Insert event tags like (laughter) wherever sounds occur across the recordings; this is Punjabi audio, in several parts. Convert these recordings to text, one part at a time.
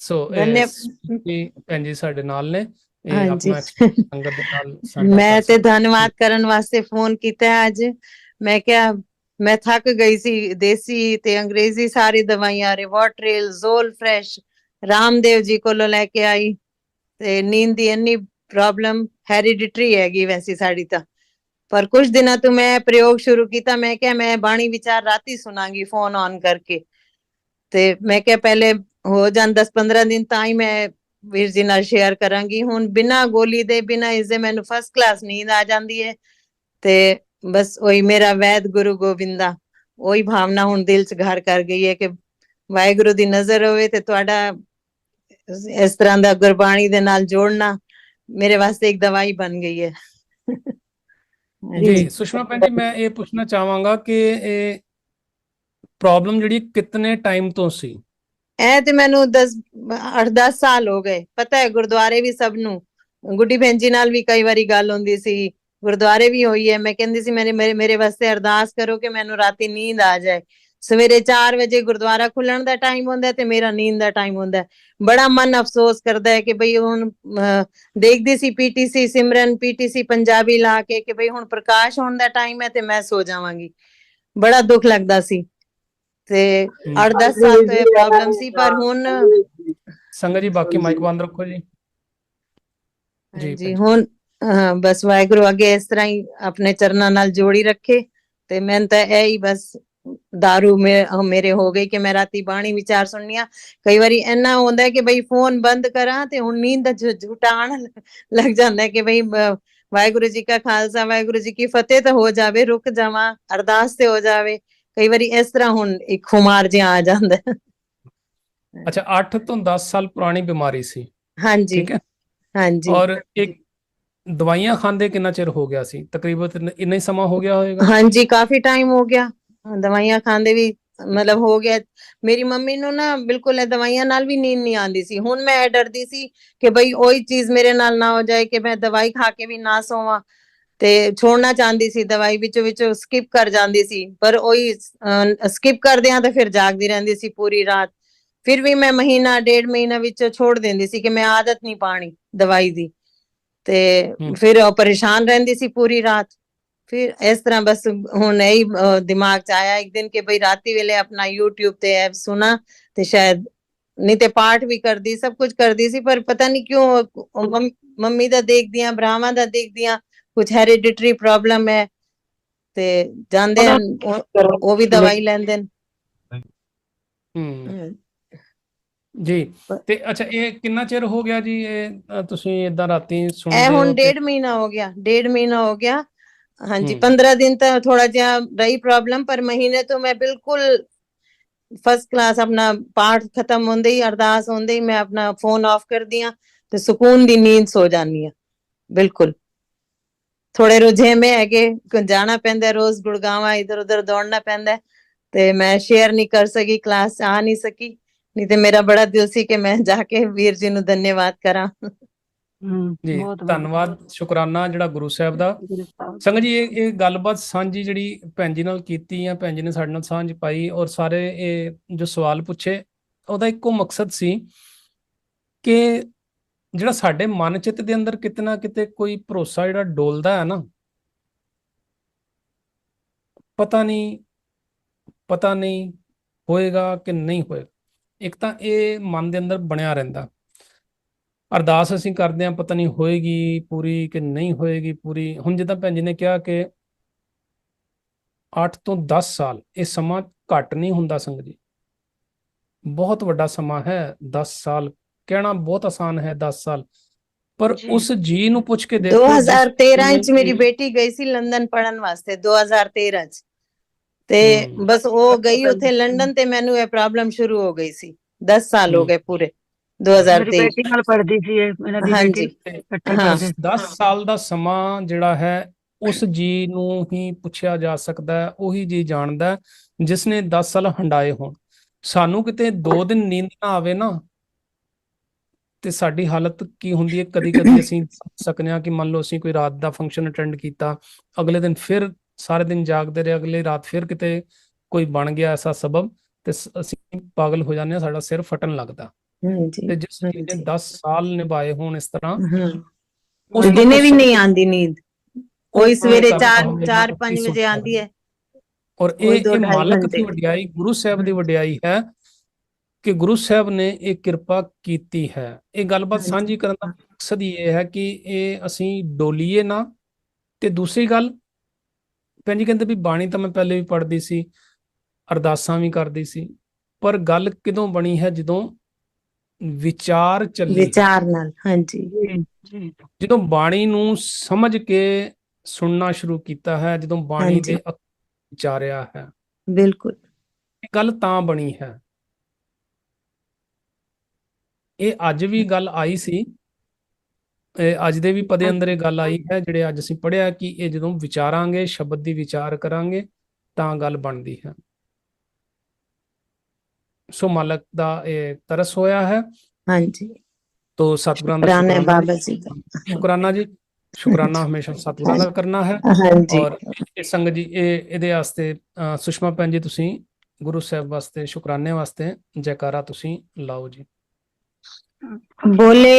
ਸੋ ਇਹ ਭੈਣ ਜੀ ਸਾਡੇ ਨਾਲ ਨੇ ਇਹ। ਆਪਣਾ ਸੰਗਤ ਦੇ ਨਾਲ ਮੈਂ ਤੇ। ਧੰਨਵਾਦ ਕਰਨ ਵਾਸਤੇ ਫੋਨ ਕੀਤਾ ਅੱਜ ਮੈਂ ਕਿਹਾ ਮੈਂ ਥੱਕ ਗਈ ਸੀ ਦੇਸੀ ਤੇ ਅੰਗਰੇਜ਼ੀ ਸਾਰੀ ਦਵਾਈਆਂ ਰਿਵੋਟਰੇਲ ਜ਼ੋਲ ਫਰੈਸ਼ ਰਾਮਦੇਵ ਜੀ ਕੋਲੋਂ ਲੈ ਕੇ ਆਈ ਤੇ ਨੀਂਦ ਦੀ ਇੰਨੀ ਪ੍ਰੋਬਲਮ ਹੈਰੀਡਿਟਰੀ ਹੈਗੀ ਵੈਸੀ ਸਾਡੀ ਤਾਂ ਪਰ ਕੁਝ ਦਿਨਾਂ ਤੋਂ ਮੈਂ ਪ੍ਰਯੋਗ ਸ਼ੁਰੂ ਕੀਤਾ ਮੈਂ ਕਿਹਾ ਮੈਂ ਬਾਣੀ ਵਿਚਾਰ ਰਾਤੀ ਸੁਣਾਂਗੀ ਫੋਨ ਔਨ ਕਰਕੇ ਤੇ ਮੈਂ ਕਿਹਾ ਪਹਿਲੇ ਹੋ ਜਾਣ 10 15 ਦਿਨ ਤਾਂ ਹੀ ਮੈਂ ਵੀਰ ਜੀ ਨਾਲ ਸ਼ੇਅਰ ਕਰਾਂਗੀ। ਹੁਣ ਬਿਨਾ ਗੋਲੀ ਦੇ ਬਿਨਾ ਇਸ ਦੇ ਮੈਨੂੰ ਫਸਟ ਕਲਾਸ ਨੀਂਦ ਆ ਜਾਂਦੀ ਹੈ। ਤੇ ਬਸ ਉਹੀ ਮੇਰਾ ਵੈਦ ਗੁਰੂ ਗੋਬਿੰਦਾ ਉਹੀ ਭਾਵਨਾ ਹੁਣ ਦਿਲ 'ਚ ਘਰ ਕਰ ਗਈ ਹੈ ਕਿ ਵਾਹਿਗੁਰੂ ਦੀ ਨਜ਼ਰ ਹੋਵੇ ਤੇ ਤੁਹਾਡਾ ਇਸ- ਤਰ੍ਹਾਂ ਦਾ ਗੁਰਬਾਣੀ ਦੇ ਨਾਲ ਜੋੜਨਾ ਮੇਰੇ ਵਾਸਤੇ ਇੱਕ ਦਵਾਈ ਬਣ ਗਈ ਹੈ। ਜੀ। ਸੁਸ਼ਮਾ ਜੀ ਮੈਂ ਇਹ ਪੁੱਛਣਾ ਚਾਹਾਂਗਾ ਕਿ ਇਹ ਪ੍ਰੋਬਲਮ ਜਿਹੜੀ ਕਿਤਨੇ ਟਾਈਮ ਤੋਂ ਸੀ? ਐ ਤੇ ਮੈਨੂੰ 10 8-10 ਸਾਲ ਹੋ ਗਏ। ਪਤਾ ਹੈ, ਗੁਰਦੁਆਰੇ ਵੀ ਸਭ ਨੂੰ। ਗੁੱਡੀ ਭੈਣ ਜੀ ਨਾਲ ਵੀ ਕਈ ਵਾਰੀ ਗੱਲ ਹੁੰਦੀ ਸੀ। ਗੁਰਦੁਆਰੇ ਵੀ ਹੋਈ ਹੈ। ਮੈਂ ਕਹਿੰਦੀ ਸੀ, ਮੇਰੇ ਮੇਰੇ ਮੇਰੇ ਵਾਸਤੇ ਅਰਦਾਸ ਕਰੋ ਕਿ ਮੈਨੂੰ ਰਾਤੀ ਨੀਂਦ ਆ ਜਾਏ। ਸਵੇਰੇ 4 ਵਜੇ ਗੁਰਦੁਆਰਾ ਖੁੱਲਣ ਦਾ ਟਾਈਮ ਹੁੰਦਾ ਤੇ ਮੇਰਾ ਨੀਂਦ ਦਾ ਟਾਈਮ ਹੁੰਦਾ ਬੜਾ ਮਨ ਅਫਸੋਸ ਕਰਦਾ ਹੈ ਕਿ ਭਈ ਹੁਣ ਦੇਖਦੀ ਸੀ ਪੀਟੀਸੀ ਸਿਮਰਨ ਪੀਟੀਸੀ ਪੰਜਾਬੀ ਲਾ ਕੇ ਕਿ ਭਈ ਹੁਣ ਪ੍ਰਕਾਸ਼ ਹੋਣ ਦਾ ਟਾਈਮ ਹੈ ਤੇ ਮੈਂ ਸੋ ਜਾਵਾਂਗੀ। ਬੜਾ ਦੁੱਖ ਲੱਗਦਾ ਸੀ। ਤੇ 8-10 ਸਾਲ ਤੋਂ ਇਹ ਪ੍ਰੋਬਲਮ ਸੀ ਪਰ ਹੁਣ ਸੰਗਤ ਜੀ ਬਾਕੀ ਮਾਈਕ ਬੰਦ ਰੱਖੋ ਜੀ। ਜੀ। ਹੁਣ ਹਾਂ, ਬਸ ਵਾਹਿਗੁਰੂ ਅੱਗੇ ਇਸ ਤਰ੍ਹਾਂ ਹੀ ਆਪਣੇ ਚਰਨਾਂ ਨਾਲ ਜੋੜੀ ਰੱਖੇ ਤੇ ਮੈਂ ਤਾਂ ਇਹ ਹੀ ਬਸ दारू ਮੇਰੇ ਹੋ ਗਈ ਕਿ ਮੈਂ ਰਾਤੀ ਬਾਣੀ ਵਿਚਾਰ ਸੁਣਨੀ ਆ। ਕਈ ਵਾਰੀ ਇੰਨਾ ਹੁੰਦਾ ਹੈ ਕਿ ਬਈ ਫੋਨ ਬੰਦ ਕਰਾਂ ਤੇ ਹੁਣ ਨੀਂਦ ਦਾ ਝੁਟਾਣ ਲੱਗ ਜਾਂਦਾ ਹੈ ਕਿ ਬਈ ਵਾਹਿਗੁਰੂ ਜੀ ਕਾ ਖਾਲਸਾ ਵਾਹਿਗੁਰੂ ਜੀ ਕੀ ਫਤਿਹ ਤਾਂ ਹੋ ਜਾਵੇ ਰੁਕ ਜਾਵਾਂ ਅਰਦਾਸ ਤੇ ਹੋ ਜਾਵੇ। ਕਈ ਵਾਰੀ ਇਸ ਤਰ੍ਹਾਂ ਹੁਣ ਇੱਕ ਖੁਮਾਰ ਜਿਹਾ ਆ ਜਾਂਦਾ। ਹੈ। ਅੱਛਾ 8 ਤੋਂ 10 ਸਾਲ ਪੁਰਾਣੀ ਬਿਮਾਰੀ ਸੀ। ਹਾਂਜੀ। ਠੀਕ ਹੈ। ਹਾਂਜੀ। ਔਰ ਇੱਕ ਦਵਾਈਆਂ ਖਾਂਦੇ ਕਿੰਨਾ ਚਿਰ ਹੋ ਗਿਆ ਸੀ? ਤਕਰੀਬਨ ਇੰਨਾ ਹੀ ਸਮਾਂ ਹੋ ਗਿਆ ਹੋਵੇਗਾ ਹਾਂਜੀ ਕਾਫੀ ਟਾਈਮ ਹੋ ਗਿਆ। ਦਵਾਈਆਂ ਖਾਂਦੇ ਵੀ ਮਤਲਬ ਹੋ ਗਿਆ। ਮੇਰੀ ਮੰਮੀ ਨੂੰ ਨਾ ਬਿਲਕੁਲ ਇਹ ਦਵਾਈਆਂ ਨਾਲ ਵੀ ਨੀਂਦ ਨਹੀਂ ਆਉਂਦੀ ਸੀ। ਹੁਣ ਮੈਂ ਇਹ ਡਰਦੀ ਸੀ ਕਿ ਬਈ ਉਹੀ ਚੀਜ਼ ਮੇਰੇ ਨਾਲ ਨਾ ਹੋ ਜਾਏ ਕਿ ਮੈਂ ਦਵਾਈ ਖਾ ਕੇ ਵੀ ਨਾ ਸੋਵਾਂ। ਤੇ ਛੋੜਨਾ ਚਾਹੁੰਦੀ ਸੀ ਦਵਾਈ ਵਿੱਚੋਂ ਵਿੱਚੋਂ ਸਕਿਪ ਕਰ ਜਾਂਦੀ ਸੀ ਪਰ ਉਹੀ ਸਕਿਪ ਕਰਦੇ ਆ ਤਾਂ ਫਿਰ ਜਾਗਦੀ ਰਹਿੰਦੀ ਸੀ ਪੂਰੀ ਰਾਤ। ਫਿਰ ਵੀ ਮੈਂ ਮਹੀਨਾ ਡੇਢ ਮਹੀਨਾ ਵਿੱਚ ਛੋੜ ਦਿੰਦੀ ਸੀ ਕਿ ਮੈਂ ਆਦਤ ਨਹੀਂ ਪਾਣੀ ਦਵਾਈ ਦੀ। ਤੇ। ਫਿਰ ਉਹ ਪਰੇਸ਼ਾਨ ਰਹਿੰਦੀ ਸੀ ਪੂਰੀ ਰਾਤ। ਫਿਰ ਇਸ ਤਰ੍ਹਾਂ ਬਸ ਹੁਣ ਇਹੀ ਦਿਮਾਗ 'ਚ ਆਇਆ ਇੱਕ ਦਿਨ ਕਿ ਭਈ ਰਾਤੀ ਵੇਲੇ ਆਪਣਾ YouTube ਤੇ ਐਪ ਸੁਣਾ ਤੇ ਸ਼ਾਇਦ ਨਹੀਂ ਤੇ ਪਾਠ ਵੀ ਕਰਦੀ ਸਭ ਕੁਝ ਕਰਦੀ ਸੀ ਪਰ ਪਤਾ ਨਹੀਂ ਕਿਉਂ ਮੰਮ- ਦਾ ਦੇਖਦੀਆਂ ਭਰਾਵਾਂ ਦਾ ਦੇਖਦੀਆਂ ਕੁਝ ਹੈਰੀਡਿਟਰੀ ਪ੍ਰੋਬਲਮ ਹੈ ਤੇ ਜਾਂਦੇ ਹਨ ਉਹ- ਵੀ ਦਵਾਈ ਲੈਂਦੇ ਨੇ ਹੂੰ। ਜੀ ਤੇ ਅੱਛਾ ਇਹ ਕਿੰਨਾ ਚਿਰ ਹੋ ਗਿਆ ਜੀ ਇਹ ਤੁਸੀਂ ਇਦਾਂ ਰਾਤੀ ਸੁਣਦੇ ਇਹ ਹੁਣ ਡੇਢ ਮਹੀਨਾ ਹੋ ਗਿਆ ਡੇਢ ਮਹੀਨਾ ਹੋ ਗਿਆ। ਹਾਂਜੀ ਹਮ। 15 ਦਿਨ ਤਾਂ ਥੋੜਾ ਜਿਹਾ ਰਹੀ ਪ੍ਰੋਬਲਮ ਪਰ ਮਹੀਨੇ ਤੋਂ ਮੈਂ ਬਿਲਕੁਲ ਫਸਟ ਕਲਾਸ ਆਪਣਾ ਪਾਠ ਖਤਮ ਹੁੰਦੇ ਹੀ ਅਰਦਾਸ ਹੁੰਦੇ ਹੀ ਮੈਂ ਆਪਣਾ ਫੋਨ ਆਫ ਕਰਦੀ ਆ ਤੇ ਸਕੂਨ ਦੀ ਨੀਂਦ ਸੋ ਜਾਂਦੀ ਆ ਬਿਲਕੁਲ। ਥੋੜੇ ਰੁਝੇਵੇਂ ਹੈਗੇ ਕ- ਜਾਣਾ ਪੈਂਦਾ ਰੋਜ਼ ਗੁੜਗਾਵਾਂ ਇਧਰ ਉਧਰ ਦੌੜਨਾ ਪੈਂਦਾ ਤੇ ਮੈਂ ਸ਼ੇਅਰ ਨਹੀਂ ਕਰ ਸਕੀ ਕਲਾਸ ਆ ਨਹੀਂ ਸਕੀ ਨਹੀਂ ਤੇ ਮੇਰਾ ਬੜਾ ਦਿਲ ਸੀ ਕਿ ਮੈਂ ਜਾ ਕੇ ਵੀਰ ਜੀ ਨੂੰ ਧੰਨਵਾਦ ਕਰਾਂ। ਜੀ ਬਹੁਤ ਬਹੁਤ ਧੰਨਵਾਦ ਸ਼ੁਕਰਾਨਾ ਜਿਹੜਾ ਗੁਰੂ ਸਾਹਿਬ ਦਾ। ਸੰਗਤ ਜੀ ਇਹ ਇਹ ਗੱਲਬਾਤ ਸਾਂਝੀ ਜਿਹੜੀ ਭੈਣ ਜੀ ਨਾਲ ਕੀਤੀ ਆ ਭੈਣ ਜੀ ਨੇ ਸਾਡੇ ਨਾਲ ਸਾਂਝ ਪਾਈ ਔਰ ਸਾਰੇ ਇਹ ਜੋ ਸਵਾਲ ਪੁੱਛੇ ਉਹਦਾ ਇੱਕੋ ਮਕਸਦ ਸੀ ਕਿ ਜਿਹੜਾ ਸਾਡੇ ਮਨ ਚਿੱਤ ਦੇ ਅੰਦਰ ਕਿਤੇ ਨਾ ਕਿਤੇ ਕੋਈ ਭਰੋਸਾ ਜਿਹੜਾ ਡੋਲਦਾ ਹੈ ਨਾ, ਪਤਾ ਨਹੀਂ ਪਤਾ ਨਹੀਂ ਹੋਏਗਾ ਕਿ ਨਹੀਂ ਹੋਏਗਾ। ਇੱਕ ਤਾਂ ਇਹ ਮਨ ਦੇ ਅੰਦਰ ਬਣਿਆ ਰਹਿੰਦਾ। ਅਰਦਾਸ ਅਸੀਂ ਕਰਦੇ ਹਾਂ, ਪਤਾ ਨਹੀਂ ਹੋਏਗੀ ਪੂਰੀ ਕਿ ਨਹੀਂ ਹੋਏਗੀ ਪੂਰੀ। ਹੁਣ ਜਿੱਦਾਂ ਭੈਣ ਜੀ ਨੇ ਕਿਹਾ ਕਿ 8 ਤੋਂ 10 ਸਾਲ, ਇਹ ਸਮਾਂ ਘੱਟ ਨਹੀਂ ਹੁੰਦਾ ਸੰਗਤ ਜੀ। ਬਹੁਤ ਵੱਡਾ ਸਮਾਂ ਹੈ 10 ਸਾਲ ਕਹਿਣਾ ਬਹੁਤ ਆਸਾਨ ਹੈ 10 ਸਾਲ ਪਰ। ਉਸ ਜੀ ਨੂੰ ਪੁੱਛ ਕੇ ਦੇਖੋ ਜਿਸ 2013 ਚ ਮੇਰੀ ਬੇਟੀ ਗਈ ਸੀ ਲੰਡਨ ਪੜਨ ਵਾਸਤੇ 2013 ਚ ਤੇ। ਬਸ ਉਹ ਗਈ ਉੱਥੇ ਲੰਡਨ ਤੇ ਮੈਨੂੰ ਇਹ ਪ੍ਰੋਬਲਮ ਸ਼ੁਰੂ ਹੋ ਗਈ ਸੀ 10 ਸਾਲ ਹੋ। ਗਏ ਪੂਰੇ ਮੇਰੀ 2023 ਬੇਟੀ ਨਾਲ ਪੜ੍ਹਦੀ ਸੀ ਇਹ ਇਹਨਾਂ ਦੀ ਹਾਂਜੀ। ਬੇਟੀ ਇਕੱਠੇ ਹਾਂ। ਪੜ੍ਹਦੇ 10 ਸਾਲ ਦਾ ਸਮਾਂ ਜਿਹੜਾ ਹੈ ਉਸ ਜੀ ਨੂੰ ਹੀ ਪੁੱਛਿਆ ਜਾ ਸਕਦਾ ਹੈ ਉਹੀ ਜੀ ਜਾਣਦਾ ਜਿਸ ਨੇ 10 ਸਾਲ ਹੰਡਾਏ ਹੋਣ ਸਾਨੂੰ ਕਿਤੇ 2 ਦਿਨ ਨੀਂਦ ਨਾ ਆਵੇ ਨਾ ਤੇ ਸਾਡੀ ਹਾਲਤ ਕੀ ਹੁੰਦੀ ਹੈ? ਕਦੀ ਕਦੀ (coughs) ਅਸੀਂ ਸਕਨੇ ਆ ਕਿ ਮੰਨ ਲਓ ਅਸੀਂ ਕੋਈ ਰਾਤ ਦਾ ਫੰਕਸ਼ਨ ਅਟੈਂਡ ਕੀਤਾ ਅਗਲੇ ਦਿਨ ਫਿਰ ਸਾਰੇ ਦਿਨ ਜਾਗਦੇ ਰਹੇ ਅਗਲੇ ਰਾਤ ਫਿਰ ਕਿਤੇ ਕੋਈ ਬਣ ਗਿਆ ਐਸਾ ਸਬਬ ਤੇ ਅਸੀਂ ਪਾਗਲ ਹੋ ਜਾਂਦੇ ਆ ਸਾਡਾ ਸਿਰ ਫਟਣ ਲੱਗਦਾ। ਹਾਂਜੀ ਤੇ ਜਿਸ ਜੀ ਨੇ ਹਾਂਜੀ। 10 ਸਾਲ ਨਿਭਾਏ ਹੋਣ ਇਸ ਤਰ੍ਹਾਂ ਉਸ ਦਿਨੇ ਵੀ ਨਹੀਂ ਆਂਦੀ ਨੀਂਦ। ਕੋਈ ਸਵੇਰੇ ਕਰਦਾ 4 ਹੋਵੇਗਾ 4 ਕਿ 5 ਵਜੇ ਆਂਦੀ ਹੈ। ਔਰ ਇਹ ਮਾਲਕ ਦੀ। ਵਡਿਆਈ ਗੁਰੂ ਸਾਹਿਬ ਦੀ ਵਡਿਆਈ ਹੈ ਕਿ ਗੁਰੂ ਸਾਹਿਬ ਨੇ ਇਹ ਕਿਰਪਾ ਕੀਤੀ ਹੈ। ਇਹ ਗੱਲਬਾਤ। ਸਾਂਝੀ ਕਰਨ ਦਾ ਮਕਸਦ ਹੀ ਇਹ ਹੈ ਕਿ ਇਹ ਅਸੀਂ ਡੋਲੀਏ ਨਾ। ਤੇ ਦੂਸਰੀ ਗੱਲ ਭੈਣ ਜੀ ਕਹਿੰਦੇ ਵੀ ਬਾਣੀ ਤਾਂ ਮੈਂ ਪਹਿਲੇ ਵੀ ਪੜ੍ਹਦੀ ਸੀ ਅਰਦਾਸਾਂ ਵੀ ਕਰਦੀ ਸੀ ਪਰ ਗੱਲ ਕਿਦੋਂ ਬਣੀ ਹੈ? ਜਦੋਂ ਵਿਚਾਰ ਚੱਲੀ। ਵਿਚਾਰ ਨਾਲ ਹਾਂਜੀ। ਜਦੋਂ ਬਾਣੀ ਨੂੰ ਸਮਝ ਕੇ ਸੁਣਨਾ ਸ਼ੁਰੂ ਕੀਤਾ ਹੈ ਜਦੋਂ ਬਾਣੀ। ਦੇ ਵਿਚਾਰਿਆ ਹੈ। ਬਿਲਕੁਲ। ਇਹ ਗੱਲ ਤਾਂ ਬਣੀ ਹੈ। ਇਹ ਅੱਜ ਵੀ ਗੱਲ ਆਈ ਸੀ। ਇਹ ਅੱਜ ਦੇ ਵੀ ਪਦੇ ਅੰਦਰ ਇਹ ਗੱਲ ਆਈ ਹੈ ਜਿਹੜੇ ਅੱਜ ਅਸੀਂ ਪੜ੍ਹਿਆ ਕਿ ਇਹ ਜਦੋਂ ਵਿਚਾਰਾਂਗੇ ਸ਼ਬਦ ਦੀ ਵਿਚਾਰ ਕਰਾਂਗੇ ਤਾਂ ਗੱਲ ਬਣਦੀ ਹੈ। ਸੋ ਮਾਲਕ ਦਾ ਇਹ ਤਰਸ ਹੋਇਆ ਹੈ। ਹਾਂਜੀ। ਤੋ ਸਤਿਗੁਰਾਂ ਦਾ ਸ਼ੁਕਰਾਨਾ ਬਾਬਾ ਜੀ ਦਾ। ਸ਼ੁਕਰਾਨਾ ਜੀ। ਸ਼ੁਕਰਾਨਾ ਹਮੇਸ਼ਾ ਸਤਿਗੁਰਾਂ ਦਾ ਕਰਨਾ ਹੈ। ਔਰ ਇਹ ਸੰਗਤ ਜੀ ਇਹ ਇਹਦੇ ਵਾਸਤੇ ਸੁਸ਼ਮਾ ਭੈਣ ਜੀ ਤੁਸੀਂ ਗੁਰੂ ਸਾਹਿਬ ਵਾਸਤੇ ਸ਼ੁਕਰਾਨੇ ਵਾਸਤੇ ਜੈਕਾਰਾ ਤੁਸੀਂ ਲਾਓ ਜੀ। ਬੋਲੇ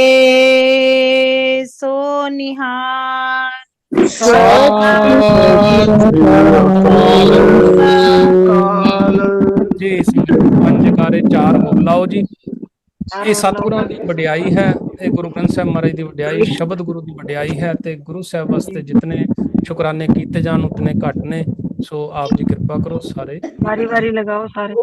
ਸੋ ਨਿਹਾਲ ਜੀ ਇਸ ਪੰਜ ਜੈਕਾਰੇ ਚਾਰ ਬੋਲ ਲਾਓ ਜੀ ਇਹ ਸਤਿਗੁਰਾਂ ਦੀ ਵਡਿਆਈ ਹੈ ਇਹ ਗੁਰੂ ਗ੍ਰੰਥ ਸਾਹਿਬ ਮਹਾਰਾਜ ਦੀ ਵਡਿਆਈ ਸ਼ਬਦ ਗੁਰੂ ਦੀ ਵਡਿਆਈ ਹੈ ਤੇ ਗੁਰੂ ਸਾਹਿਬ ਵਾਸਤੇ ਜਿਤਨੇ ਸ਼ੁਕਰਾਨੇ ਕੀਤੇ ਜਾਣ ਉਤਨੇ ਘੱਟ ਨੇ ਸੋ ਆਪ ਜੀ ਕਿਰਪਾ ਕਰੋ ਸਾਰੇ बारी बारी लगाओ सारे